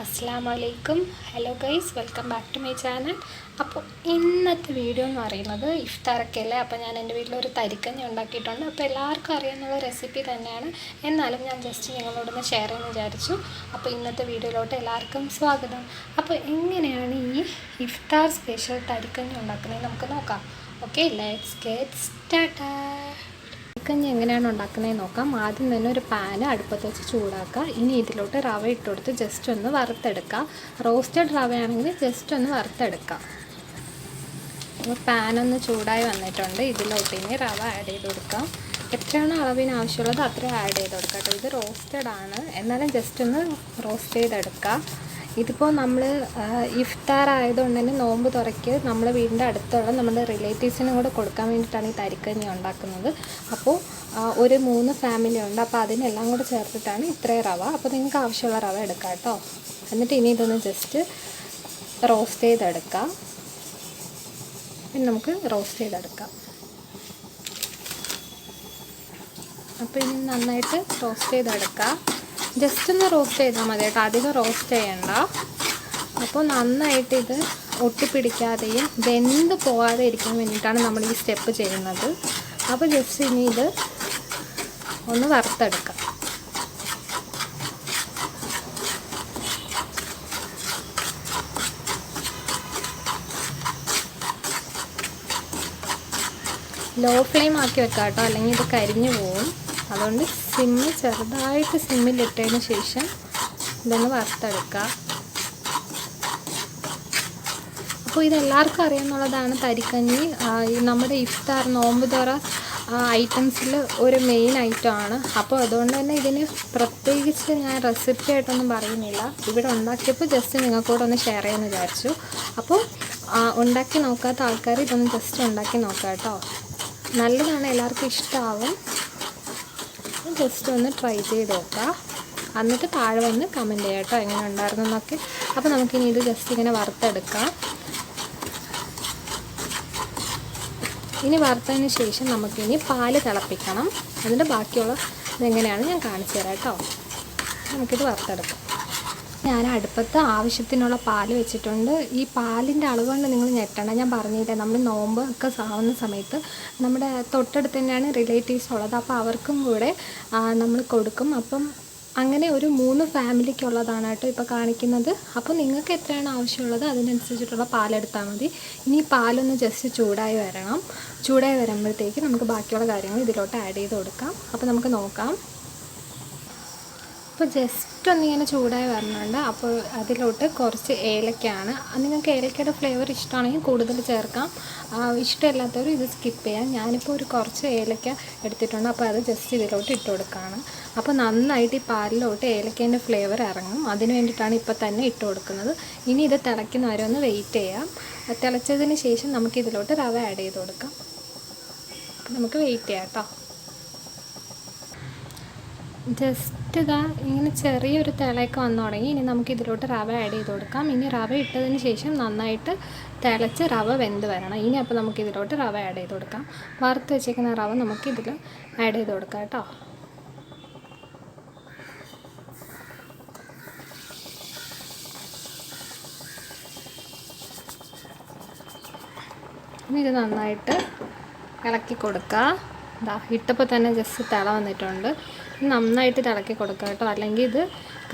അസ്സാം വലൈക്കും hello guys welcome back to my channel അപ്പോൾ ഇന്നത്തെ വീഡിയോ എന്ന് പറയുന്നത് ഇഫ്താറൊക്കെ അല്ലേ അപ്പോൾ ഞാൻ എന്റെ വീട്ടിലൊരു തരിക്കഞ്ഞി ഉണ്ടാക്കിയിട്ടുണ്ട്. അപ്പോൾ എല്ലാവർക്കും അറിയാവുന്ന റെസിപ്പി തന്നെയാണ്. എന്നാലും ഞാൻ ജസ്റ്റ് നിങ്ങളോടൊന്ന് ഷെയർ ചെയ്യാൻ വിചാരിച്ചു. അപ്പോൾ ഇന്നത്തെ വീഡിയോയിലോട്ട് എല്ലാവർക്കും സ്വാഗതം. അപ്പോൾ എങ്ങനെയാണ് ഈ ഇഫ്താർ സ്പെഷ്യൽ തരിക്കഞ്ഞി ഉണ്ടാക്കുന്നത്? നമുക്ക് നോക്കാം. ഓക്കെ ലെറ്റ്സ് ഗെറ്റ് സ്റ്റാർട്ട് കഞ്ഞി എങ്ങനെയാണ് ഉണ്ടാക്കുന്നതെന്ന് നോക്കാം. ആദ്യം തന്നെ ഒരു പാൻ അടുപ്പത്ത് വെച്ച് ചൂടാക്കുക. ഇനി ഇതിലോട്ട് റവ ഇട്ട് കൊടുത്ത് ജസ്റ്റ് ഒന്ന് വറുത്തെടുക്കുക. റോസ്റ്റഡ് റവയാണെങ്കിൽ ജസ്റ്റ് ഒന്ന് വറുത്തെടുക്കുക. അപ്പോൾ പാനൊന്ന് ചൂടായി വന്നിട്ടുണ്ട്. ഇതിലോട്ട് ഇനി റവ ആഡ് ചെയ്ത് കൊടുക്കാം. എത്രയാണോ അളവിന് ആവശ്യമുള്ളത് അത്രയും ആഡ് ചെയ്ത് കൊടുക്കാം കേട്ടോ. ഇത് റോസ്റ്റഡ് ആണ്. എന്നാലും ജസ്റ്റ് ഒന്ന് റോസ്റ്റ് ചെയ്തെടുക്കുക. ഇതിപ്പോൾ നമ്മൾ ഇഫ്താർ ആയതുകൊണ്ട് തന്നെ നോമ്പ് തുറയ്ക്ക് നമ്മൾ വീടിന്റെ അടുത്തുള്ള നമ്മുടെ റിലേറ്റീവ്സിനും കൂടെ കൊടുക്കാൻ വേണ്ടിയിട്ടാണ് ഈ തരിക്കഞ്ഞി ഉണ്ടാക്കുന്നത്. അപ്പോൾ ഒരു മൂന്ന് ഫാമിലി ഉണ്ട്. അപ്പോൾ അതിനെല്ലാം കൂടെ ചേർത്തിട്ടാണ് ഇത്രയും റവ. അപ്പോൾ നിങ്ങൾക്ക് ആവശ്യമുള്ള റവ എടുക്കാം കേട്ടോ. എന്നിട്ട് ഇനി ഇതൊന്ന് ജസ്റ്റ് റോസ്റ്റ് ചെയ്തെടുക്കാം. പിന്നെ നമുക്ക് റോസ്റ്റ് ചെയ്തെടുക്കാം. അപ്പോൾ ഇനി നന്നായിട്ട് റോസ്റ്റ് ചെയ്തെടുക്കാം. ജസ്റ്റ് ഒന്ന് റോസ്റ്റ് ചെയ്താൽ മതി കേട്ടോ. അധികം റോസ്റ്റ് ചെയ്യണ്ട. അപ്പോൾ നന്നായിട്ട് ഇത് ഒട്ടിപ്പിടിക്കാതെയും വെന്ത് പോകാതെ ഇരിക്കാൻ വേണ്ടിയിട്ടാണ് നമ്മൾ ഈ സ്റ്റെപ്പ് ചെയ്യുന്നത്. അപ്പോൾ ജസ്റ്റ് ഇനി ഇത് ഒന്ന് വറുത്തെടുക്കാം. ലോ ഫ്ലെയിം ആക്കി വെക്കാം കേട്ടോ അല്ലെങ്കിൽ ഇത് കരിഞ്ഞു പോവും. അതുകൊണ്ട് സിമ്മ് ചെറുതായിട്ട് സിമ്മിലിട്ടതിന് ശേഷം ഇതൊന്ന് വറുത്തെടുക്കുക. അപ്പോൾ ഇതെല്ലാവർക്കും അറിയാമെന്നുള്ളതാണ് തരിക്കഞ്ഞി. നമ്മുടെ ഇഫ്താർ നോമ്പ് തുറ ഐറ്റംസിൽ ഒരു മെയിൻ ഐറ്റമാണ് അപ്പോൾ അതുകൊണ്ട് തന്നെ ഇതിന് പ്രത്യേകിച്ച് ഞാൻ റെസിപ്പി ആയിട്ടൊന്നും പറയുന്നില്ല. ഇവിടെ ഉണ്ടാക്കിയപ്പോൾ ജസ്റ്റ് നിങ്ങൾക്കൂടെ ഒന്ന് ഷെയർ ചെയ്യാമെന്ന് വിചാരിച്ചു. അപ്പോൾ ഉണ്ടാക്കി നോക്കാത്ത ആൾക്കാർ ഇതൊന്ന് ജസ്റ്റ് ഉണ്ടാക്കി നോക്കാം കേട്ടോ. നല്ലതാണ് എല്ലാവർക്കും ഇഷ്ടമാവും ജസ്റ്റ് ഒന്ന് ട്രൈ ചെയ്ത് നോക്കാം. എന്നിട്ട് താഴെ വന്ന് കമന്റ് ചെയ്യാം കേട്ടോ എങ്ങനെ ഉണ്ടായിരുന്നു എന്നൊക്കെ. അപ്പോൾ നമുക്കിനി ഇത് ജസ്റ്റ് ഇങ്ങനെ വറുത്തെടുക്കാം. ഇനി വറുത്തതിന് ശേഷം നമുക്കിനി പാൽ തിളപ്പിക്കണം. അതിന്റെ ബാക്കിയുള്ള ഇതെങ്ങനെയാണ് ഞാൻ കാണിച്ചു തരാം കേട്ടോ. നമുക്കിത് വറുത്തെടുക്കാം. ഞാൻ അടുപ്പത്ത് ആവശ്യത്തിനുള്ള പാൽ വെച്ചിട്ടുണ്ട്. ഈ പാലിന്റെ അളവ് കൊണ്ട് നിങ്ങൾ ഞെട്ടണം ഞാൻ പറഞ്ഞില്ലേ നമ്മൾ നോമ്പ് ഒക്കെ ആവുന്ന സമയത്ത് നമ്മുടെ തൊട്ടടുത്ത് തന്നെയാണ് റിലേറ്റീവ്സ് ഉള്ളത്. അപ്പോൾ അവർക്കും കൂടെ നമ്മൾ കൊടുക്കും. അപ്പം അങ്ങനെ ഒരു മൂന്ന് ഫാമിലിക്കുള്ളതാണ് കേട്ടോ ഇപ്പോൾ കാണിക്കുന്നത്. അപ്പോൾ നിങ്ങൾക്ക് എത്രയാണ് ആവശ്യമുള്ളത് അതിനനുസരിച്ചിട്ടുള്ള പാലെടുത്താൽ മതി. ഇനി പാലൊന്ന് ജസ്റ്റ് ചൂടായി വരണം. ചൂടായി വരുമ്പോഴത്തേക്ക് നമുക്ക് ബാക്കിയുള്ള കാര്യങ്ങൾ ഇതിലോട്ട് ആഡ് ചെയ്ത് കൊടുക്കാം. അപ്പോൾ നമുക്ക് നോക്കാം. അപ്പോൾ ജസ്റ്റ് ഒന്നിങ്ങനെ ചൂടായി വരുന്നുണ്ട് അപ്പോൾ അതിലോട്ട് കുറച്ച് ഏലക്കയാണ്. നിങ്ങൾക്ക് ഏലക്കയുടെ ഫ്ലേവർ ഇഷ്ടമാണെങ്കിൽ കൂടുതൽ ചേർക്കാം. ഇഷ്ടമില്ലാത്തവർ ഇത് സ്കിപ്പ് ചെയ്യാം. ഞാനിപ്പോൾ ഒരു കുറച്ച് ഏലക്ക എടുത്തിട്ടുണ്ട്. അപ്പോൾ അത് ജസ്റ്റ് ഇതിലോട്ട് ഇട്ട് കൊടുക്കുകയാണ്. അപ്പോൾ നന്നായിട്ട് ഈ പാലിലോട്ട് ഏലക്കേന്റെ ഫ്ലേവർ ഇറങ്ങും. അതിന് വേണ്ടിയിട്ടാണ് ഇപ്പോൾ തന്നെ ഇട്ട് കൊടുക്കുന്നത്. ഇനി ഇത് തിളയ്ക്കുന്ന വരെ ഒന്ന് വെയിറ്റ് ചെയ്യാം. തിളച്ചതിന് ശേഷം നമുക്ക് ഇതിലോട്ട് റവ ആഡ് ചെയ്ത് കൊടുക്കാം. നമുക്ക് വെയിറ്റ് ചെയ്യാം കേട്ടോ. ജസ്റ്റ് ഇതാ ഇങ്ങനെ ചെറിയൊരു തിളയൊക്കെ വന്നു തുടങ്ങി. ഇനി നമുക്ക് ഇതിലോട്ട് റവ ആഡ് ചെയ്ത് കൊടുക്കാം. ഇനി റവ ഇട്ടതിന് ശേഷം നന്നായിട്ട് തിളച്ച് റവ വെന്ത് വരണം. ഇനി അപ്പോൾ നമുക്ക് ഇതിലോട്ട് റവ ആഡ് ചെയ്ത് കൊടുക്കാം. വറുത്ത് വെച്ചേക്കുന്ന റവ നമുക്ക് ഇതിൽ ആഡ് ചെയ്ത് കൊടുക്കാം കേട്ടോ. ഇനി ഇത് നന്നായിട്ട് ഇളക്കി കൊടുക്കുക ഇതാ ഇട്ടപ്പോൾ തന്നെ ജസ്റ്റ് തിള വന്നിട്ടുണ്ട്. നന്നായിട്ട് ഇത് ഇളക്കി കൊടുക്കുക കേട്ടോ. അല്ലെങ്കിൽ ഇത്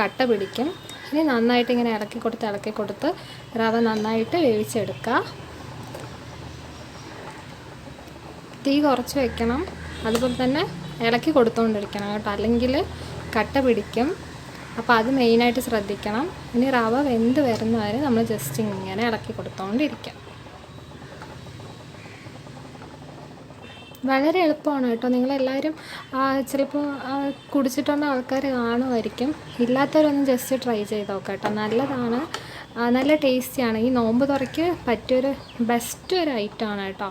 കട്ട പിടിക്കും. ഇനി നന്നായിട്ട് ഇങ്ങനെ ഇളക്കി കൊടുത്ത് ഇളക്കി കൊടുത്ത് റവ നന്നായിട്ട് വേവിച്ചെടുക്കുക തീ കുറച്ച് വെക്കണം. അതുപോലെ തന്നെ ഇളക്കി കൊടുത്തുകൊണ്ടിരിക്കണം കേട്ടോ. അല്ലെങ്കിൽ കട്ട പിടിക്കും. അപ്പോൾ അത് മെയിനായിട്ട് ശ്രദ്ധിക്കണം. ഇനി റവ വെന്ത് വരുന്നവരെ നമ്മൾ ജസ്റ്റ് ഇങ്ങനെ ഇളക്കി കൊടുത്തുകൊണ്ടിരിക്കാം വളരെ എളുപ്പമാണ് കേട്ടോ. നിങ്ങളെല്ലാവരും ചിലപ്പോൾ കുടിച്ചിട്ടുള്ള ആൾക്കാർ കാണുമായിരിക്കും. ഇല്ലാത്തവരൊന്നും ജസ്റ്റ് ട്രൈ ചെയ്ത് നോക്കാം കേട്ടോ. നല്ലതാണ് നല്ല ടേസ്റ്റിയാണ് ഈ നോമ്പ് തുറയ്ക്ക് പറ്റിയൊരു ബെസ്റ്റ് ഒരു ഐറ്റമാണ് കേട്ടോ.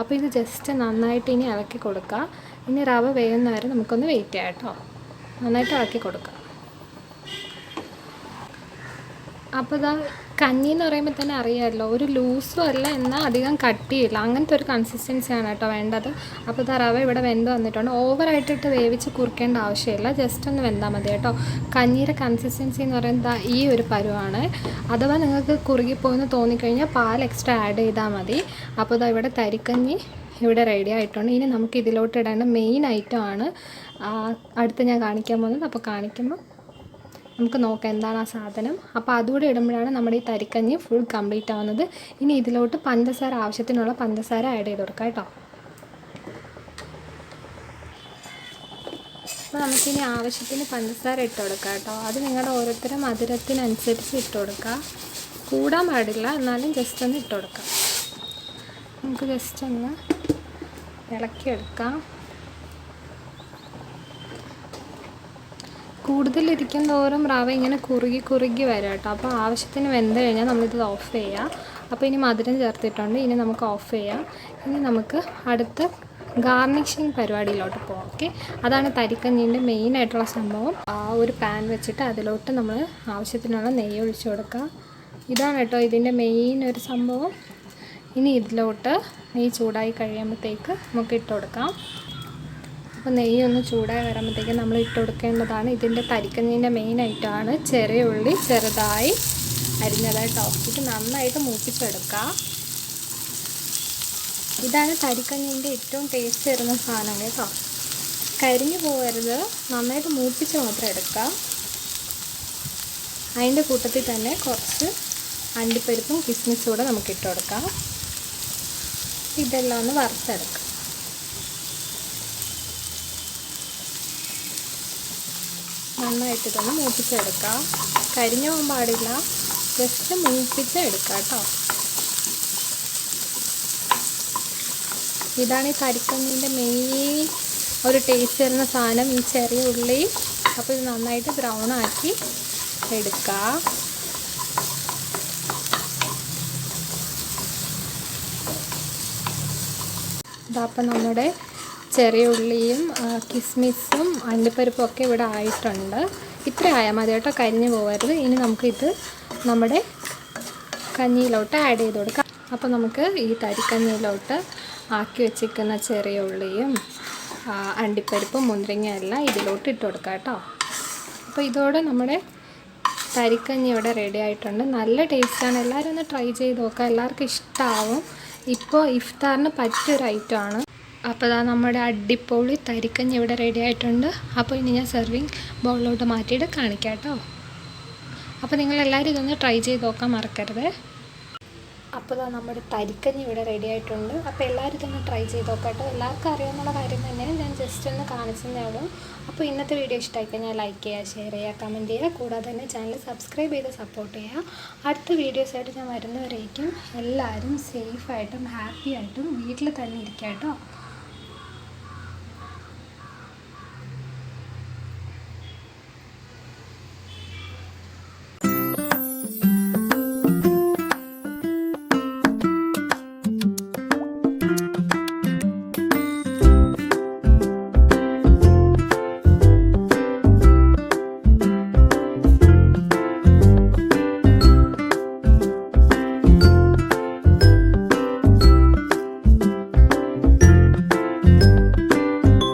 അപ്പോൾ ഇത് ജസ്റ്റ് നന്നായിട്ട് ഇനി ഇളക്കി കൊടുക്കുക ഇനി റവ വേകുന്നവരെ നമുക്കൊന്ന് വെയിറ്റ് ചെയ്യാം കേട്ടോ. നന്നായിട്ട് ഇളക്കി കൊടുക്കുക അപ്പോൾ ഇതാ കഞ്ഞി എന്ന് പറയുമ്പോൾ തന്നെ അറിയാമല്ലോ ഒരു ലൂസും അല്ല എന്നാൽ അധികം കട്ടിയില്ല. അങ്ങനത്തെ ഒരു കൺസിസ്റ്റൻസിയാണ് കേട്ടോ വേണ്ടത്. അപ്പോൾ ഇതാ റവ ഇവിടെ വെന്ത് വന്നിട്ടുണ്ട്. ഓവറായിട്ടിട്ട് വേവിച്ച് കുറിക്കേണ്ട ആവശ്യമില്ല. ജസ്റ്റ് ഒന്ന് വെന്താൽ മതി കേട്ടോ. കഞ്ഞിയുടെ കൺസിസ്റ്റൻസി എന്ന് പറയുന്നത് ഈ ഒരു പരുവാണ്. അഥവാ നിങ്ങൾക്ക് കുറുകിപ്പോയെന്ന് തോന്നിക്കഴിഞ്ഞാൽ പാൽ എക്സ്ട്രാ ആഡ് ചെയ്താൽ മതി. അപ്പോൾ ഇതാ ഇവിടെ തരിക്കഞ്ഞി ഇവിടെ റെഡി ആയിട്ടുണ്ട്. ഇനി നമുക്ക് ഇതിലോട്ട് ഇടേണ്ട മെയിൻ ഐറ്റം ആണ്. ആ, അടുത്ത് ഞാൻ കാണിക്കാൻ പോകുന്നത്. അപ്പോൾ കാണിക്കുമ്പോൾ നമുക്ക് നോക്കാം എന്താണ് ആ സാധനം. അപ്പോൾ അതുകൂടെ ഇടുമ്പോഴാണ് നമ്മുടെ ഈ തരിക്കഞ്ഞ് ഫുൾ കംപ്ലീറ്റ് ആവുന്നത്. ഇനി ഇതിലോട്ട് പഞ്ചസാര ആവശ്യത്തിനുള്ള പഞ്ചസാര ആഡ് ചെയ്ത് കൊടുക്കാം കേട്ടോ. അപ്പോൾ നമുക്കിനി ആവശ്യത്തിന് പഞ്ചസാര ഇട്ട് കൊടുക്കാം കേട്ടോ. അത് നിങ്ങളുടെ ഓരോരുത്തരും മധുരത്തിനനുസരിച്ച് ഇട്ട് കൊടുക്കുക കൂടാൻ പാടില്ല എന്നാലും ജസ്റ്റ് ഒന്ന് ഇട്ട് കൊടുക്കാം. നമുക്ക് ജസ്റ്റ് ഒന്ന് ഇളക്കിയെടുക്കാം. കൂടുതലിരിക്കും തോറും റവ ഇങ്ങനെ കുറുകി കുറുകി വരും കേട്ടോ അപ്പോൾ ആവശ്യത്തിന് വെന്ത് കഴിഞ്ഞാൽ നമ്മളിത് ഓഫ് ചെയ്യാം. അപ്പോൾ ഇനി മധുരം ചേർത്തിട്ടുണ്ട്. ഇനി നമുക്ക് ഓഫ് ചെയ്യാം. ഇനി നമുക്ക് അടുത്ത ഗാർണിഷിങ് പരിപാടിയിലോട്ട് പോകാം ഓക്കെ അതാണ് തരിക്കഞ്ഞീന്റെ മെയിൻ ആയിട്ടുള്ള സംഭവം. ആ ഒരു പാൻ വെച്ചിട്ട് അതിലോട്ട് നമ്മൾ ആവശ്യത്തിനുള്ള നെയ്യ് ഒഴിച്ചു കൊടുക്കാം. ഇതാണ് കേട്ടോ ഇതിന്റെ മെയിൻ ഒരു സംഭവം. ഇനി ഇതിലോട്ട് നെയ്യ് ചൂടായി കഴിയുമ്പോഴത്തേക്ക് നമുക്ക് ഇട്ട് കൊടുക്കാം. അപ്പോൾ നെയ്യ് ഒന്ന് ചൂടായി വരുമ്പോഴത്തേക്കും നമ്മൾ ഇട്ട് കൊടുക്കേണ്ടതാണ്. ഇതിന്റെ തരിക്കഞ്ഞിന്റെ മെയിൻ ഐറ്റമാണ് ചെറിയ ഉള്ളി ചെറുതായി അരിഞ്ഞതായിട്ട് ഇത് നന്നായിട്ട് മൂപ്പിച്ചെടുക്കുക ഇതാണ് തരിക്കഞ്ഞിന്റെ ഏറ്റവും ടേസ്റ്റ് വരുന്ന സാധനം കേട്ടോ. കരിഞ്ഞു പോകരുത്. നന്നായിട്ട് മൂപ്പിച്ച് മാത്രം എടുക്കുക അതിന്റെ കൂട്ടത്തിൽ തന്നെ കുറച്ച് അണ്ടിപ്പരിപ്പും കിസ്മിസും കൂടെ നമുക്ക് ഇട്ട് കൊടുക്കാം. ഇതെല്ലാം ഒന്ന് വറുത്തെടുക്കാം. നന്നായിട്ട് ഇതൊന്ന് മൂപ്പിച്ചെടുക്കാം. കരിഞ്ഞു പോകാൻ പാടില്ല. ജസ്റ്റ് മൂപ്പിച്ചെടുക്കാം കേട്ടോ ഇതാണ് ഈ കരിക്കഞ്ഞിന്റെ മെയിൻ ഒരു ടേസ്റ്റ് തരുന്ന സാധനം ഈ ചെറിയ ഉള്ളി. അപ്പോൾ ഇത് നന്നായിട്ട് ബ്രൗൺ ആക്കി എടുക്കുക ഇതപ്പം നമ്മുടെ ചെറിയ ഉള്ളിയും കിസ്മിസും അണ്ടിപ്പരിപ്പും ഒക്കെ ഇവിടെ ആയിട്ടുണ്ട്. ഇത്ര ആയാൽ മതി കേട്ടോ കരിഞ്ഞു പോകരുത് ഇനി നമുക്കിത് നമ്മുടെ കഞ്ഞിയിലോട്ട് ആഡ് ചെയ്ത് കൊടുക്കാം. അപ്പോൾ നമുക്ക് ഈ തരിക്കഞ്ഞിയിലോട്ട് ആക്കി വെച്ചിരിക്കുന്ന ചെറിയ ഉള്ളിയും അണ്ടിപ്പരിപ്പും മുന്തിരിങ്ങയും എല്ലാം ഇതിലോട്ട് ഇട്ട് കൊടുക്കാം കേട്ടോ. അപ്പോൾ ഇതോടെ നമ്മുടെ തരിക്കഞ്ഞി ഇവിടെ റെഡി ആയിട്ടുണ്ട്. നല്ല ടേസ്റ്റാണ് എല്ലാവരും ഒന്ന് ട്രൈ ചെയ്ത് നോക്കുക എല്ലാവർക്കും ഇഷ്ടമാവും ഇപ്പോൾ ഇഫ്താറിന് പറ്റിയൊരു ഐറ്റമാണ് അപ്പോൾ ഇതാ നമ്മുടെ അടിപൊളി തരിക്കഞ്ഞി ഇവിടെ റെഡി ആയിട്ടുണ്ട്. അപ്പോൾ ഇനി ഞാൻ സെർവിങ് ബൗളിലോട്ട് മാറ്റിയിട്ട് കാണിക്കാം കേട്ടോ. അപ്പോൾ നിങ്ങളെല്ലാവരും ഇതൊന്ന് ട്രൈ ചെയ്ത് നോക്കാൻ മറക്കരുത്. അപ്പോൾ ഇതാ നമ്മുടെ തരിക്കഞ്ഞി ഇവിടെ റെഡി ആയിട്ടുണ്ട്. അപ്പോൾ എല്ലാവരും ഇതൊന്ന് ട്രൈ ചെയ്ത് നോക്കാം കേട്ടോ. എല്ലാവർക്കും അറിയാവുന്ന കാര്യം തന്നെയാണ്. ഞാൻ ജസ്റ്റ് ഒന്ന് കാണിച്ചതേ ഉള്ളൂ. അപ്പോൾ ഇന്നത്തെ വീഡിയോ ഇഷ്ടമായി കഴിഞ്ഞാൽ ലൈക്ക് ചെയ്യുക ഷെയർ ചെയ്യുക കമന്റ് ചെയ്യുക. കൂടാതെ തന്നെ ചാനൽ സബ്സ്ക്രൈബ് ചെയ്ത് സപ്പോർട്ട് ചെയ്യുക. അടുത്ത വീഡിയോസായിട്ട് ഞാൻ വരുന്നവരേക്കും എല്ലാവരും സേഫായിട്ടും ഹാപ്പി ആയിട്ടും വീട്ടിൽ തന്നെ ഇരിക്കുക കേട്ടോ.